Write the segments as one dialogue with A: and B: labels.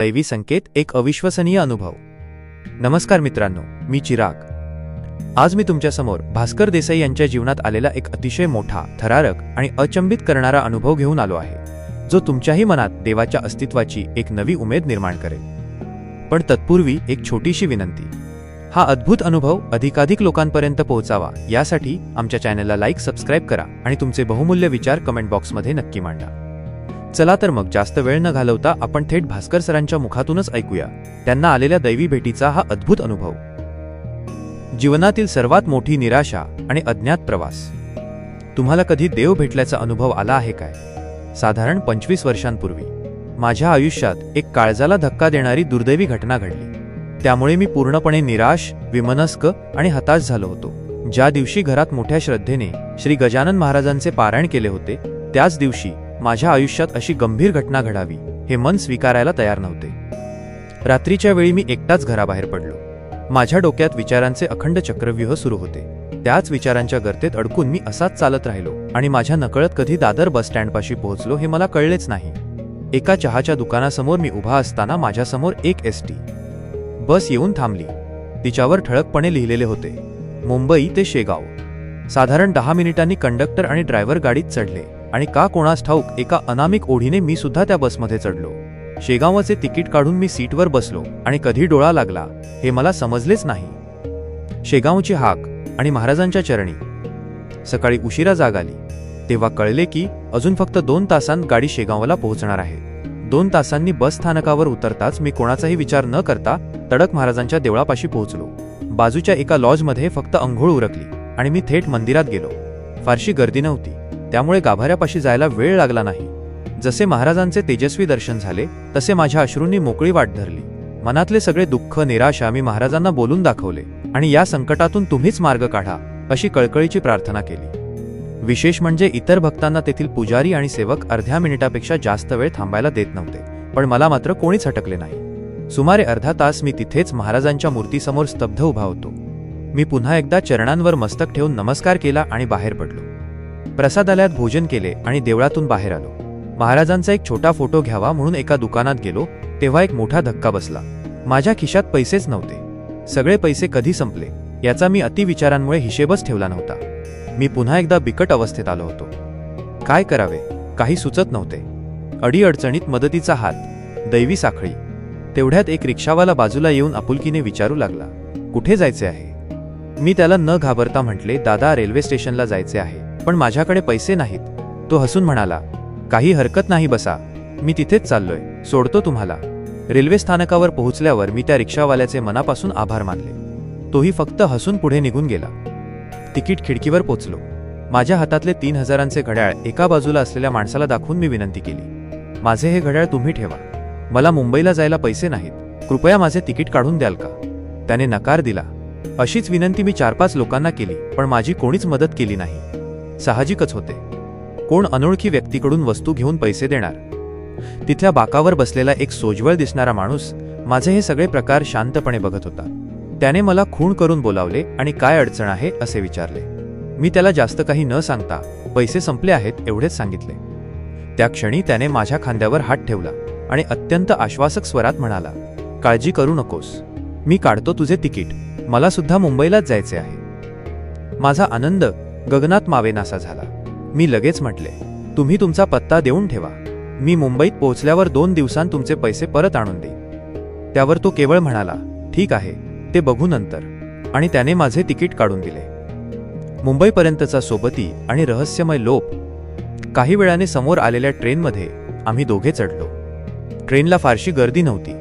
A: दैवी संकेत एक अविश्वसनीय अनुभव. नमस्कार मित्रांनो मी चिराग. आज मी तुमच्यासमोर भास्कर देसाई यांच्या जीवनात आलेला एक अतिशय मोठा थरारक आणि अचंबित करणारा अनुभव घेऊन आलो आहे जो तुमच्याही मनात देवाच्या अस्तित्वाची एक नवी उमेद निर्माण करेल. पण तत्पूर्वी एक छोटीशी विनंती. हा अद्भुत अनुभव अधिकाधिक लोकांपर्यंत पोहोचावा यासाठी आमच्या चॅनलला लाईक सबस्क्राईब करा आणि तुमचे बहुमूल्य विचार कमेंट बॉक्समध्ये नक्की मांडा. चला तर मग जास्त वेळ न घालवता आपण थेट भास्कर सरांच्या मुखातूनच ऐकूया. त्यांना आलेल्या दैवी भेटीचा हा अद्भुत अनुभव. जीवनातील सर्वात मोठी निराशा आणि अज्ञात प्रवास. तुम्हाला कधी देव भेटल्याचा अनुभव आला आहे काय? साधारण पंचवीस वर्षांपूर्वी. माझ्या आयुष्यात एक काळजाला धक्का देणारी दुर्दैवी घटना घडली. त्यामुळे मी पूर्णपणे निराश विमनस्क आणि हताश झालो होतो. ज्या दिवशी घरात मोठ्या श्रद्धेने श्री गजानन महाराजांचे पारायण केले होते त्याच दिवशी माझ्या आयुष्यात अशी गंभीर घटना घडावी हे मन स्वीकारायला तयार नव्हते. रात्रीच्या वेळी मी एकटाच घराबाहेर पडलो. माझ्या डोक्यात विचारांचे अखंड चक्रव्यूह सुरू होते. त्याच विचारांच्या गर्तेत अडकून मी असाच चालत राहिलो आणि माझ्या नकळत कधी दादर बस स्टँडपाशी पोहोचलो हे मला कळलेच नाही. एका चहाच्या दुकानासमोर मी उभा असताना माझ्यासमोर एक एस टी. बस येऊन थांबली. तिच्यावर ठळकपणे लिहिलेले होते मुंबई ते शेगाव. साधारण दहा मिनिटांनी कंडक्टर आणि ड्रायव्हर गाडीत चढले. आणि का कोणास ठाऊक एका अनामिक ओढीने मी सुद्धा त्या बसमध्ये चढलो. शेगावाचे तिकीट काढून मी सीटवर बसलो आणि कधी डोळा लागला हे मला समजलेच नाही. शेगावची हाक आणि महाराजांच्या चरणी. सकाळी उशिरा जाग आली. तेव्हा कळले की अजून फक्त दोन तासांत गाडी शेगावला पोहोचणार आहे. दोन तासांनी बस स्थानकावर उतरताच मी कोणाचाही विचार न करता तडक महाराजांच्या देवळापाशी पोहोचलो. बाजूच्या एका लॉजमध्ये फक्त अंघोळ उरकली आणि मी थेट मंदिरात गेलो. फारशी गर्दी नव्हती. त्यामुळे गाभाऱ्यापाशी जायला वेळ लागला नाही. जसे महाराजांचे तेजस्वी दर्शन झाले तसे माझ्या अश्रूंनी मोकळी वाट धरली. मनातले सगळे दुःख निराशा मी महाराजांना बोलून दाखवले आणि या संकटातून तुम्हीच मार्ग काढा अशी कळकळीची प्रार्थना केली. विशेष म्हणजे इतर भक्तांना तेथील पुजारी आणि सेवक अर्ध्या मिनिटापेक्षा जास्त वेळ थांबायला देत नव्हते पण मला मात्र कोणीच हटकले नाही. सुमारे अर्धा तास मी तिथेच महाराजांच्या मूर्तीसमोर स्तब्ध उभा होतो. मी पुन्हा एकदा चरणांवर मस्तक ठेवून नमस्कार केला आणि बाहेर पडलो. प्रसादालयात भोजन केले आणि देवळातून बाहेर आलो. महाराजांचा एक छोटा फोटो घ्यावा म्हणून एका दुकानात गेलो तेव्हा एक मोठा धक्का बसला. माझ्या खिशात पैसेच नव्हते. सगळे पैसे कधी संपले याचा मी अतिविचारांमुळे हिशेबच ठेवला नव्हता. मी पुन्हा एकदा बिकट अवस्थेत आलो होतो. काय करावे? काही सुचत नव्हते. अडीअडचणीत मदतीचा हात दैवी साखळी. तेवढ्यात एक रिक्षावाला बाजूला येऊन आपुलकीने विचारू लागला कुठे जायचे आहे? मी त्याला न घाबरता म्हटले दादा रेल्वे स्टेशनला जायचे आहे. पण माझ्याकडे पैसे नाहीत. तो हसून म्हणाला काही हरकत नाही बसा. मी तिथेच चाललोय. सोडतो तुम्हाला. रेल्वे स्थानकावर पोहोचल्यावर मी त्या रिक्षावाल्याचे मनापासून आभार मानले. तोही फक्त हसून पुढे निघून गेला. तिकीट खिडकीवर पोचलो. माझ्या हातातले तीन हजारांचे घड्याळ एका बाजूला असलेल्या माणसाला दाखवून मी विनंती केली माझे हे घड्याळ तुम्ही ठेवा. मला मुंबईला जायला पैसे नाहीत. कृपया माझे तिकीट काढून द्याल का? त्याने नकार दिला. अशीच विनंती मी चार पाच लोकांना केली पण माझी कोणीच मदत केली नाही. साहजिकच होते. कोण अनोळखी व्यक्तीकडून वस्तू घेऊन पैसे देणार? तिथल्या बाकावर बसलेला एक सोज्वळ दिसणारा माणूस माझे हे सगळे प्रकार शांतपणे बघत होता. त्याने मला खूण करून बोलावले आणि काय अडचण आहे असे विचारले. मी त्याला जास्त काही न सांगता पैसे संपले आहेत एवढेच सांगितले. त्या क्षणी त्याने माझ्या खांद्यावर हात ठेवला आणि अत्यंत आश्वासक स्वरात म्हणाला काळजी करू नकोस. मी काढतो तुझे तिकीट. मला सुद्धा मुंबईलाच जायचे आहे. माझा आनंद गगनात मावेनासा झाला. मी लगेच म्हटले तुम्ही तुमचा पत्ता देऊन ठेवा. मी मुंबईत पोहोचल्यावर दोन दिवसांत तुमचे पैसे परत आणून देईन. त्यावर तो केवळ म्हणाला ठीक आहे ते बघू नंतर. आणि त्याने माझे तिकीट काढून दिले. मुंबईपर्यंतचा सोबती आणि रहस्यमय लोप. काही वेळाने समोर आलेल्या ट्रेनमध्ये आम्ही दोघे चढलो. ट्रेनला फारशी गर्दी नव्हती.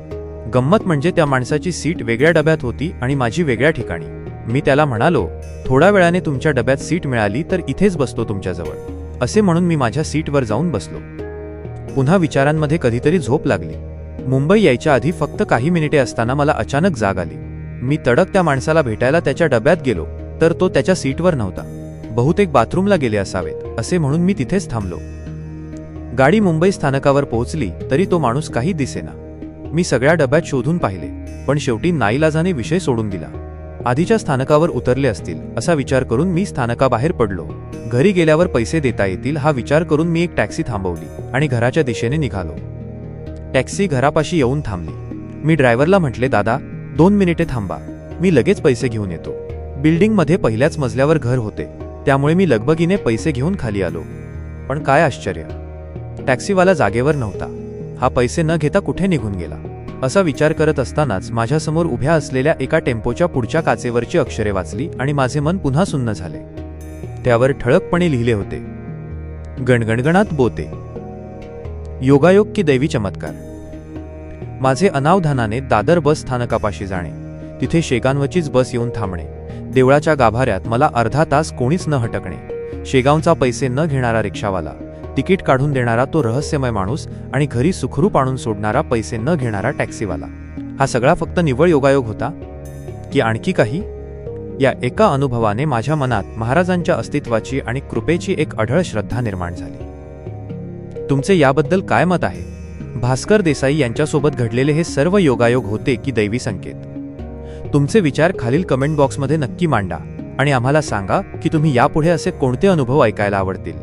A: गंमत म्हणजे त्या माणसाची सीट वेगळ्या डब्यात होती आणि माझी वेगळ्या ठिकाणी. मी त्याला म्हणालो थोड्या वेळाने तुमच्या डब्यात सीट मिळाली तर इथेच बसतो तुमच्याजवळ असे म्हणून मी माझ्या सीटवर जाऊन बसलो. पुन्हा विचारांमध्ये कधीतरी झोप लागली. मुंबई यायच्या आधी फक्त काही मिनिटे असताना मला अचानक जाग आली. मी तडक त्या माणसाला भेटायला त्याच्या डब्यात गेलो तर तो त्याच्या सीटवर नव्हता. बहुतेक बाथरूमला गेले असावेत असे म्हणून मी तिथेच थांबलो. गाडी मुंबई स्थानकावर पोहोचली तरी तो माणूस काही दिसेना. मी सगळ्या डब्यात शोधून पाहिले पण शेवटी नाईलाजाने विषय सोडून दिला. आधीच्या स्थानकावर उतरले असतील असा विचार करून मी स्थानकाबाहेर पडलो. घरी गेल्यावर पैसे देता येतील हा विचार करून मी एक टॅक्सी थांबवली आणि घराच्या दिशेने निघालो. टॅक्सी घरापाशी येऊन थांबली. मी ड्रायव्हरला म्हटले दादा दोन मिनिटे थांबा. मी लगेच पैसे घेऊन येतो. बिल्डिंगमध्ये पहिल्याच मजल्यावर घर होते. त्यामुळे मी लगबगीने पैसे घेऊन खाली आलो. पण काय आश्चर्य. टॅक्सीवाला जागेवर नव्हता. हा पैसे न घेता कुठे निघून गेला? असा विचार करत असतानाच माझ्यासमोर उभ्या असलेल्या एका टेम्पोच्या पुढच्या काचेवरची अक्षरे वाचली आणि माझे मन पुन्हा सुन्न झाले. त्यावर ठळकपणे लिहिले होते. गणगणगणात बोते. योगायोग की दैवी चमत्कार. माझे अनावधानाने दादर बस स्थानकापाशी जाणे. तिथे शेगांवचीच बस येऊन थांबणे. देवळाच्या गाभाऱ्यात मला अर्धा तास कोणीच न हटकणे. शेगावचा पैसे न घेणारा रिक्षावाला. तिकीट काढून देणारा तो रहस्यमय माणूस आणि घरी सुखरूप आणून सोडणारा पैसे न घेणारा टॅक्सीवाला. हा सगळा फक्त निव्वळ योगायोग होता. की आणखी काही? या एका अनुभवाने माझ्या मनात महाराजांच्या अस्तित्वाची आणि कृपेची एक अढळ श्रद्धा निर्माण झाली. तुमचे याबद्दल काय मत आहे? भास्कर देसाई यांच्यासोबत घडलेले हे सर्व योगायोग होते की दैवी संकेत? तुमचे विचार खालील कमेंट बॉक्समध्ये नक्की मांडा आणि आम्हाला सांगा की तुम्ही यापुढे असे कोणते अनुभव ऐकायला आवडतील.